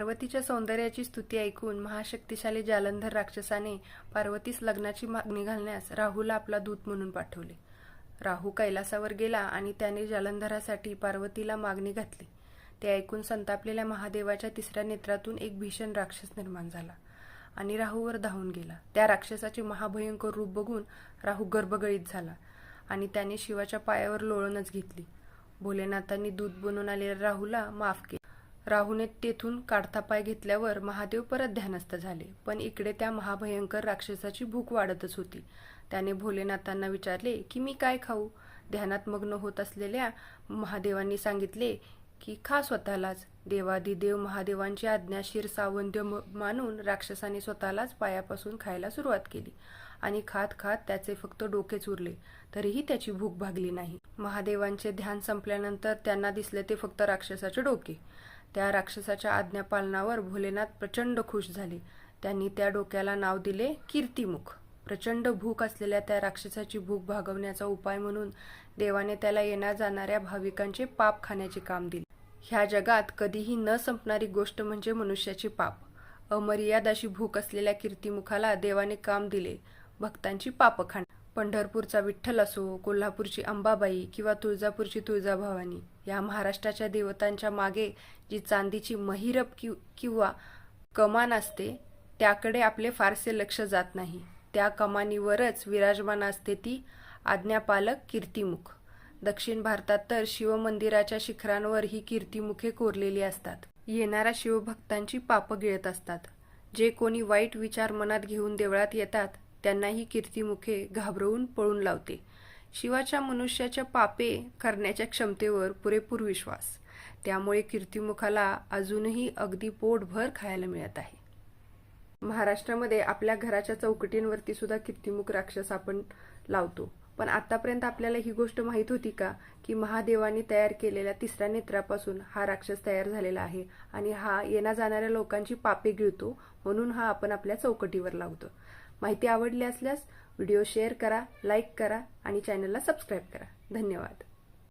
पार्वतीच्या सौंदर्याची स्तुती ऐकून महाशक्तिशाली जालंधर राक्षसाने पार्वतीस लग्नाची मागणी घालण्यास राहूला आपला दूत म्हणून पाठवले. राहू कैलासावर गेला आणि त्याने जालंधरासाठी पार्वतीला मागणी घातली. ते ऐकून संतापलेल्या महादेवाच्या तिसऱ्या नेत्रातून एक भीषण राक्षस निर्माण झाला आणि राहूवर धावून गेला. त्या राक्षसाचे महाभयंकर रूप बघून राहू गर्भगळीत झाला आणि त्याने शिवाच्या पायावर लोळणच घेतली. भोलेनाथांनी दूध बनून आलेल्या राहूला माफ केले. राहूने तेथून काढता पाय घेतल्यावर महादेव परत ध्यानस्थ झाले. पण इकडे त्या महाभयंकर राक्षसाची भूक वाढतच होती. त्याने भोलेनाथांना विचारले की मी काय खाऊ? ध्यानात मग्न होत असलेल्या महादेवांनी सांगितले की खा स्वतःलाच. देवादिदेव महादेवांची आज्ञाशीर सावंत्य सावंत मानून राक्षसाने स्वतःलाच पायापासून खायला सुरुवात केली आणि खात खात त्याचे फक्त डोकेच उरले. तरीही त्याची भूक भागली नाही. महादेवांचे ध्यान संपल्यानंतर त्यांना दिसले ते फक्त राक्षसाचे डोके. त्या राक्षसाच्या आज्ञापालनावर भोलेनाथ प्रचंड खुश झाले. त्यांनी त्या डोक्याला नाव दिले कीर्तिमुख. प्रचंड भूक असलेल्या त्या राक्षसाची भूक भागवण्याचा उपाय म्हणून देवाने त्याला येण्या जाणाऱ्या भाविकांचे पाप खाण्याचे काम दिले. ह्या जगात कधीही न संपणारी गोष्ट म्हणजे मनुष्याचे पाप. अमर्याद अशी भूक असलेल्या कीर्तिमुखाला देवाने काम दिले. भक्तांची पाप खाणे पंढरपूरचा विठ्ठल असो कोल्हापूरची अंबाबाई किंवा तुळजापूरची तुळजाभवानी या महाराष्ट्राच्या देवतांच्या मागे जी चांदीची महिरप कि किंवा कमान असते त्याकडे आपले फारसे लक्ष जात नाही. त्या कमानीवरच विराजमान असते ती आज्ञापालक कीर्तिमुख. दक्षिण भारतात तर शिवमंदिराच्या शिखरांवर ही कीर्तिमुखे कोरलेली असतात. येणाऱ्या शिवभक्तांची पापं गिळत असतात. जे कोणी वाईट विचार मनात घेऊन देवळात येतात त्यांना ही कीर्तिमुखे घाबरवून पळून लावते. शिवाच्या मनुष्याच्या पापे करण्याच्या क्षमतेवर पुरेपूर विश्वास. त्यामुळे कीर्तिमुखाला अजूनही अगदी पोटभर खायला मिळत आहे. महाराष्ट्रामध्ये आपल्या घराच्या चौकटींवरती सुद्धा कीर्तिमुख राक्षस आपण लावतो. पण आतापर्यंत आपल्याला ही गोष्ट माहीत होती का? की महादेवानी तयार केलेल्या तिसऱ्या नेत्रापासून हा राक्षस तयार झालेला आहे आणि हा येण्या जाणाऱ्या लोकांची पापे गिळतो म्हणून हा आपण आपल्या चौकटीवर लावतो. माहिती आवडली असल्यास व्हिडिओ शेअर करा लाईक करा आणि चॅनलला सबस्क्राईब करा. धन्यवाद.